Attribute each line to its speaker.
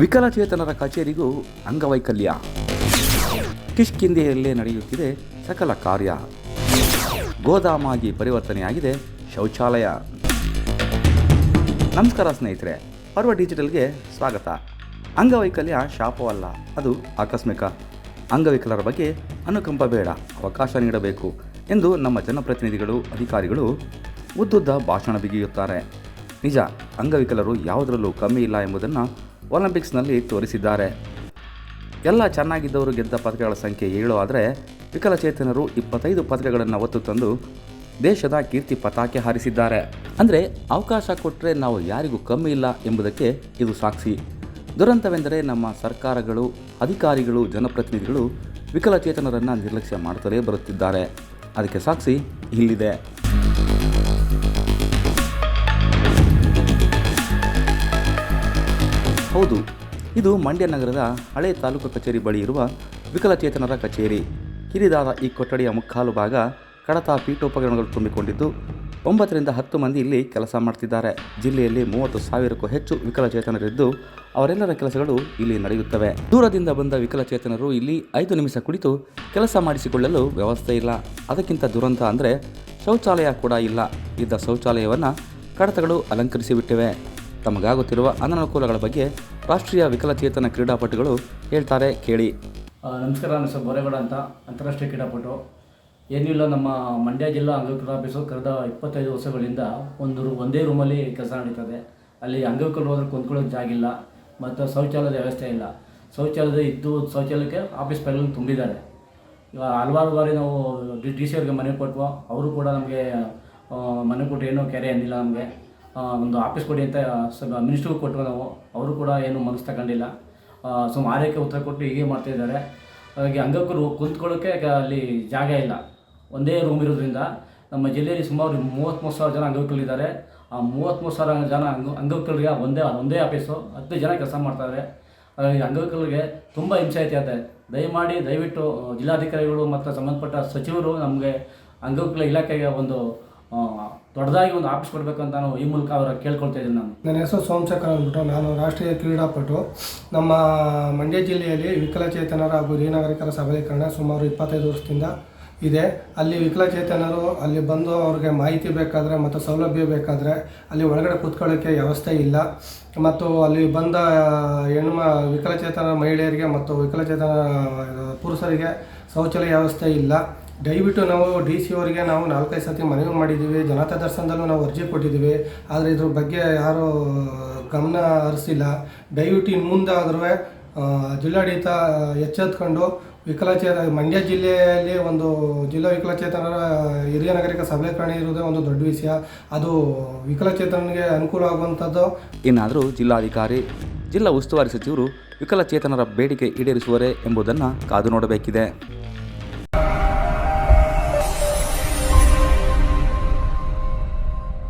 Speaker 1: ವಿಕಲಚೇತನರ ಕಚೇರಿಗೂ ಅಂಗವೈಕಲ್ಯ. ಕಿಷ್ಕಿಂದೆಯಲ್ಲೇ ನಡೆಯುತ್ತಿದೆ ಸಕಲ ಕಾರ್ಯ. ಗೋದಾಮಾಗಿ ಪರಿವರ್ತನೆಯಾಗಿದೆ ಶೌಚಾಲಯ. ನಮಸ್ಕಾರ ಸ್ನೇಹಿತರೆ, ಪರ್ವ ಡಿಜಿಟಲ್ಗೆ ಸ್ವಾಗತ. ಅಂಗವೈಕಲ್ಯ ಶಾಪವಲ್ಲ, ಅದು ಆಕಸ್ಮಿಕ. ಅಂಗವಿಕಲರ ಬಗ್ಗೆ ಅನುಕಂಪ ಬೇಡ, ಅವಕಾಶ ನೀಡಬೇಕು ಎಂದು ನಮ್ಮ ಜನಪ್ರತಿನಿಧಿಗಳು, ಅಧಿಕಾರಿಗಳು ಉದ್ದುದ್ದ ಭಾಷಣ ಬಿಗಿಯುತ್ತಾರೆ. ನಿಜ, ಅಂಗವಿಕಲರು ಯಾವುದರಲ್ಲೂ ಕಮ್ಮಿ ಇಲ್ಲ ಎಂಬುದನ್ನು ಒಲಿಂಪಿಕ್ಸ್ನಲ್ಲಿ ತೋರಿಸಿದ್ದಾರೆ. ಎಲ್ಲ ಚೆನ್ನಾಗಿದ್ದವರು ಗೆದ್ದ ಪದಕಗಳ ಸಂಖ್ಯೆ ಏಳು ಆದರೆ ವಿಕಲಚೇತನರು ಇಪ್ಪತ್ತೈದು ಪದಕಗಳನ್ನು ಒತ್ತು ತಂದು ದೇಶದ ಕೀರ್ತಿ ಪತಾಕೆ ಹಾರಿಸಿದ್ದಾರೆ. ಅಂದರೆ ಅವಕಾಶ ಕೊಟ್ಟರೆ ನಾವು ಯಾರಿಗೂ ಕಮ್ಮಿ ಇಲ್ಲ ಎಂಬುದಕ್ಕೆ ಇದು ಸಾಕ್ಷಿ. ದುರಂತವೆಂದರೆ ನಮ್ಮ ಸರ್ಕಾರಗಳು, ಅಧಿಕಾರಿಗಳು, ಜನಪ್ರತಿನಿಧಿಗಳು ವಿಕಲಚೇತನರನ್ನು ನಿರ್ಲಕ್ಷ್ಯ ಮಾಡುತ್ತಲೇ ಬರುತ್ತಿದ್ದಾರೆ. ಅದಕ್ಕೆ ಸಾಕ್ಷಿ ಇಲ್ಲಿದೆ. ಹೌದು, ಇದು ಮಂಡ್ಯ ನಗರದ ಹಳೆ ತಾಲೂಕು ಕಚೇರಿ ಬಳಿ ಇರುವ ವಿಕಲಚೇತನರ ಕಚೇರಿ. ಕಿರಿದಾದ ಈ ಕೊಠಡಿಯ ಮುಕ್ಕಾಲು ಭಾಗ ಕಡತ ಪೀಠೋಪಕರಣಗಳು ತುಂಬಿಕೊಂಡಿದ್ದು, ಒಂಬತ್ತರಿಂದ ಹತ್ತು ಮಂದಿ ಇಲ್ಲಿ ಕೆಲಸ ಮಾಡ್ತಿದ್ದಾರೆ. ಜಿಲ್ಲೆಯಲ್ಲಿ ಮೂವತ್ತು ಸಾವಿರಕ್ಕೂ ಹೆಚ್ಚು ವಿಕಲಚೇತನರಿದ್ದು, ಅವರೆಲ್ಲರ ಕೆಲಸಗಳು ಇಲ್ಲಿ ನಡೆಯುತ್ತವೆ. ದೂರದಿಂದ ಬಂದ ವಿಕಲಚೇತನರು ಇಲ್ಲಿ ಐದು ನಿಮಿಷ ಕುಳಿತು ಕೆಲಸ ಮಾಡಿಸಿಕೊಳ್ಳಲು ವ್ಯವಸ್ಥೆ ಇಲ್ಲ. ಅದಕ್ಕಿಂತ ದುರಂತ ಅಂದರೆ ಶೌಚಾಲಯ ಕೂಡ ಇಲ್ಲ. ಇದ್ದ ಶೌಚಾಲಯವನ್ನು ಕಡತಗಳು ಅಲಂಕರಿಸಿ ಬಿಟ್ಟಿವೆ ತಮಗಾಗುತ್ತಿರುವ ಅನನುಕೂಲಗಳ ಬಗ್ಗೆ ರಾಷ್ಟ್ರೀಯ ವಿಕಲಚೇತನ ಕ್ರೀಡಾಪಟುಗಳು ಹೇಳ್ತಾರೆ, ಕೇಳಿ.
Speaker 2: ನಮಸ್ಕಾರ ನನ್ನ ಹೆಸರು ಬೋರೇಗೌಡ ಅಂತ, ಅಂತಾರಾಷ್ಟ್ರೀಯ ಕ್ರೀಡಾಪಟು. ಏನಿಲ್ಲ ನಮ್ಮ ಮಂಡ್ಯ ಜಿಲ್ಲಾ ಅಂಗವಿಕಲ ಆಫೀಸು ಕಳೆದ ಇಪ್ಪತ್ತೈದು ವರ್ಷಗಳಿಂದ ಒಂದು ಒಂದೇ ರೂಮಲ್ಲಿ ಕೆಲಸ ನಡೀತದೆ. ಅಲ್ಲಿ ಅಂಗವಿಕಲರು ಹೋದ್ರೆ ಕುಂತ್ಕೊಳ್ಳೋಕೆ ಜಾಗ ಇಲ್ಲ, ಮತ್ತು ಶೌಚಾಲಯದ ವ್ಯವಸ್ಥೆ ಇಲ್ಲ. ಶೌಚಾಲಯದ ಇದ್ದು, ಶೌಚಾಲಯಕ್ಕೆ ಆಫೀಸ್ ಫೈಲ್ಗಳನ್ನು ತುಂಬಿದ್ದಾರೆ. ಇವಾಗ ಹಲವಾರು ಬಾರಿ ನಾವು ಡಿ ಡಿ, ಸಿ ಅವ್ರಿಗೆ ಮನೆ ಕೊಟ್ಟು ಅವರು ಕೂಡ ನಮಗೆ ಮನೆ ಕೊಟ್ಟು ಏನೂ ಕೆರೆ ಅಂದಿಲ್ಲ ನಮಗೆ. ಒಂದು ಆಫೀಸ್ ಕೊಡಿ ಅಂತ ಮಿನಿಸ್ಟ್ರಿಗೂ ಕೊಟ್ಟರು ನಾವು. ಅವರು ಕೂಡ ಏನು ಮನಸ್ಸು ತಗೊಂಡಿಲ್ಲ. ಸೊ ಆರೈಕೆ ಉತ್ತರ ಕೊಟ್ಟು ಹೀಗೆ ಮಾಡ್ತಾ ಇದ್ದಾರೆ. ಹಾಗಾಗಿ ಅಂಗಕ್ಕರು ಕುಂತ್ಕೊಳ್ಳೋಕ್ಕೆ ಅಲ್ಲಿ ಜಾಗ ಇಲ್ಲ. ಒಂದೇ ರೂಮ್ ಇರೋದ್ರಿಂದ ನಮ್ಮ ಜಿಲ್ಲೆಯಲ್ಲಿ ಸುಮಾರು ಮೂವತ್ತ್ಮೂರು ಸಾವಿರ ಜನ ಅಂಗವಿಕಲಿದ್ದಾರೆ ಆ ಮೂವತ್ತ್ಮೂರು ಸಾವಿರ ಜನ ಅಂಗ ಅಂಗವಿಕಲರಿಗೆ ಒಂದೇ ಒಂದೇ ಆಫೀಸು, ಹತ್ತು ಜನ ಕೆಲಸ ಮಾಡ್ತಾರೆ ಹಾಗಾಗಿ ಅಂಗವಿಕಲರಿಗೆ ತುಂಬ ಹಿಂಸೆ ಐತೆ ದಯಮಾಡಿ ದಯವಿಟ್ಟು ಜಿಲ್ಲಾಧಿಕಾರಿಗಳು ಮತ್ತು ಸಂಬಂಧಪಟ್ಟ ಸಚಿವರು ನಮಗೆ ಅಂಗವಿಕಲ ಇಲಾಖೆಗೆ ಒಂದು ದೊಡ್ಡದಾಗಿ ಒಂದು ಆಫೀಸ್ ಕೊಡಬೇಕು ಅಂತ ನಾನು ಈ ಮೂಲಕ ಅವರ ಕೇಳ್ಕೊಳ್ತಾ ಇದ್ದೀನಿ ನಾನು.
Speaker 3: ನನ್ನ ಹೆಸರು ಸೋಮಶೇಖರ್ ಅಂದ್ಬಿಟ್ಟು ನಾನು ರಾಷ್ಟ್ರೀಯ ಕ್ರೀಡಾಪಟು. ನಮ್ಮ ಮಂಡ್ಯ ಜಿಲ್ಲೆಯಲ್ಲಿ ವಿಕಲಚೇತನರ ಹಾಗೂ ಹಿರಿಯನಾಗರಿಕರ ಸಬಲೀಕರಣ ಸುಮಾರು ಇಪ್ಪತ್ತೈದು ವರ್ಷದಿಂದ ಇದೆ. ಅಲ್ಲಿ ವಿಕಲಚೇತನರು, ಅಲ್ಲಿ ಬಂದು ಅವ್ರಿಗೆ ಮಾಹಿತಿ ಬೇಕಾದರೆ ಮತ್ತು ಸೌಲಭ್ಯ ಬೇಕಾದರೆ ಅಲ್ಲಿ ಒಳಗಡೆ ಕೂತ್ಕೊಳ್ಳೋಕ್ಕೆ ವ್ಯವಸ್ಥೆ ಇಲ್ಲ. ಮತ್ತು ಅಲ್ಲಿ ಬಂದ ಹೆಣ್ಣು ವಿಕಲಚೇತನ ಮಹಿಳೆಯರಿಗೆ ಮತ್ತು ವಿಕಲಚೇತನ ಪುರುಷರಿಗೆ ಶೌಚಾಲಯ ವ್ಯವಸ್ಥೆ ಇಲ್ಲ. ದಯವಿಟ್ಟು ನಾವು ಡಿ ಸಿ ಅವರಿಗೆ ನಾವು ನಾಲ್ಕೈದು ಸತಿ ಮನವಿ ಮಾಡಿದ್ದೀವಿ. ಜನತಾ ದರ್ಶನದಲ್ಲೂ ನಾವು ಅರ್ಜಿ ಕೊಟ್ಟಿದ್ದೀವಿ. ಆದರೆ ಇದ್ರ ಬಗ್ಗೆ ಯಾರೂ ಗಮನ ಹರಿಸಿಲ್ಲ. ದಯವಿಟ್ಟು ಇನ್ನು ಮುಂದೆ ಆದರೂ ಜಿಲ್ಲಾಡಳಿತ ಎಚ್ಚೆತ್ಕೊಂಡು ವಿಕಲಚೇತ, ಮಂಡ್ಯ ಜಿಲ್ಲೆಯಲ್ಲಿ ಒಂದು ಜಿಲ್ಲಾ ವಿಕಲಚೇತನರ ಹಿರಿಯ ನಾಗರಿಕ ಸಬಲೀಕರಣ ಇರುವುದೇ ಒಂದು ದೊಡ್ಡ ವಿಷಯ. ಅದು ವಿಕಲಚೇತನಿಗೆ ಅನುಕೂಲ ಆಗುವಂಥದ್ದು.
Speaker 1: ಇನ್ನಾದರೂ ಜಿಲ್ಲಾಧಿಕಾರಿ, ಜಿಲ್ಲಾ ಉಸ್ತುವಾರಿ ಸಚಿವರು ವಿಕಲಚೇತನರ ಬೇಡಿಕೆ ಈಡೇರಿಸುವರೇ ಎಂಬುದನ್ನು ಕಾದು ನೋಡಬೇಕಿದೆ.